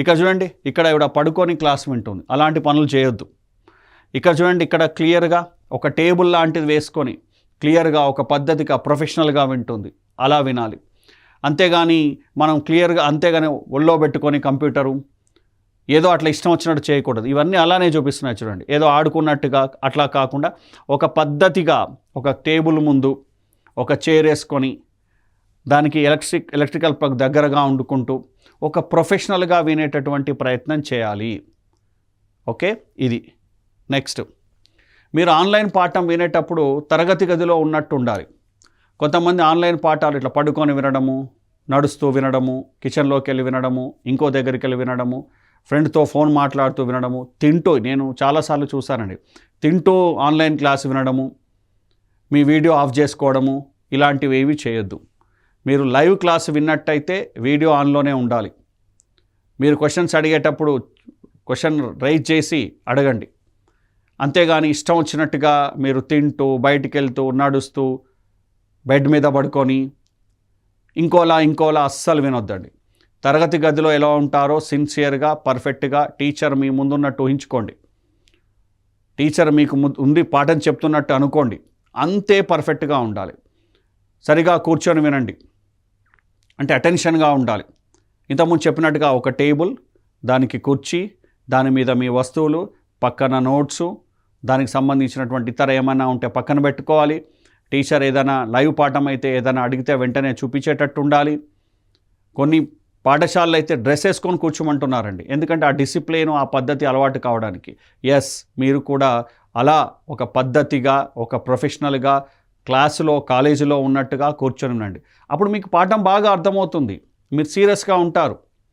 ఇక్కడ చూడండి ఇక్కడ ఇవిడ పడుకొని క్లాస్ వింటుంది. అలాంటి పనులు చేయొద్దు. ఇక్కడ చూడండి ఇక్కడ క్లియర్గా ఒక టేబుల్ లాంటిది వేసుకొని క్లియర్గా ఒక పద్ధతిగా ప్రొఫెషనల్గా వింటుంది. అలా వినాలి. అంతేగాని మనం క్లియర్గా అంతేగాని ఒళ్ళో పెట్టుకొని కంప్యూటరు ఏదో అట్లా ఇష్టం వచ్చినట్టు చేయకూడదు. ఇవన్నీ అలానే చూపిస్తున్నాయి చూడండి. ఏదో ఆడుకున్నట్టుగా అట్లా కాకుండా ఒక పద్ధతిగా ఒక టేబుల్ ముందు ఒక చైర్ వేసుకొని దానికి ఎలక్ట్రిక్ ఎలక్ట్రికల్ ప్లగ్ దగ్గరగా వండుకుంటూ ఒక ప్రొఫెషనల్గా వినేటటువంటి ప్రయత్నం చేయాలి. ఓకే? ఇది. నెక్స్ట్. మీరు ఆన్లైన్ పాఠం వినేటప్పుడు తరగతి గదిలో ఉన్నట్టు ఉండాలి. కొంతమంది ఆన్లైన్ పాఠాలు ఇట్లా పడుకొని వినడము నడుస్తూ వినడము కిచెన్లోకి వెళ్ళి వినడము ఇంకో దగ్గరికి వెళ్ళి వినడము ఫ్రెండ్తో ఫోన్ మాట్లాడుతూ వినడము తింటూ నేను చాలాసార్లు చూశానండి. తింటూ ఆన్లైన్ క్లాస్ వినడము మీ వీడియో ఆఫ్ చేసుకోవడము ఇలాంటివి ఏవి చేయొద్దు. మీరు లైవ్ క్లాస్ విన్నట్టయితే వీడియో ఆన్లోనే ఉండాలి. మీరు క్వశ్చన్స్ అడిగేటప్పుడు క్వశ్చన్ రైజ్ చేసి అడగండి. అంతేగాని ఇష్టం వచ్చినట్టుగా మీరు తింటూ బయటికి వెళ్తూ నడుస్తూ బెడ్ మీద పడుకొని ఇంకోలా ఇంకోలా అస్సలు వినొద్దండి. తరగతి గదిలో ఎలా ఉంటారో సిన్సియర్గా పర్ఫెక్ట్గా టీచర్ మీ ముందున్నట్టు ఊహించుకోండి. టీచర్ మీకు ముందు ఉంది పాఠం చెప్తున్నట్టు అనుకోండి. అంతే పర్ఫెక్ట్గా ఉండాలి. సరిగా కూర్చొని వినండి. అంటే అటెన్షన్గా ఉండాలి. ఇంతకుముందు చెప్పినట్టుగా ఒక టేబుల్ దానికి కుర్చీ దాని మీద మీ వస్తువులు పక్కన నోట్సు దానికి సంబంధించినటువంటి ఇతర ఏమైనా ఉంటే పక్కన పెట్టుకోవాలి. టీచర్ ఏదైనా లైవ్ పాఠం అయితే ఏదైనా అడిగితే వెంటనే చూపించేటట్టు ఉండాలి. కొన్ని పాఠశాలలు అయితే డ్రెస్ వేసుకొని కూర్చోమంటున్నారండి. ఎందుకంటే ఆ డిసిప్లిన్ ఆ పద్ధతి అలవాటు కావడానికి. ఎస్ మీరు కూడా అలా ఒక పద్ధతిగా ఒక ప్రొఫెషనల్గా క్లాసులో కాలేజీలో ఉన్నట్టుగా కూర్చొని ఉండండి. అప్పుడు మీకు పాఠం బాగా అర్థమవుతుంది. మీరు సీరియస్గా ఉంటారు.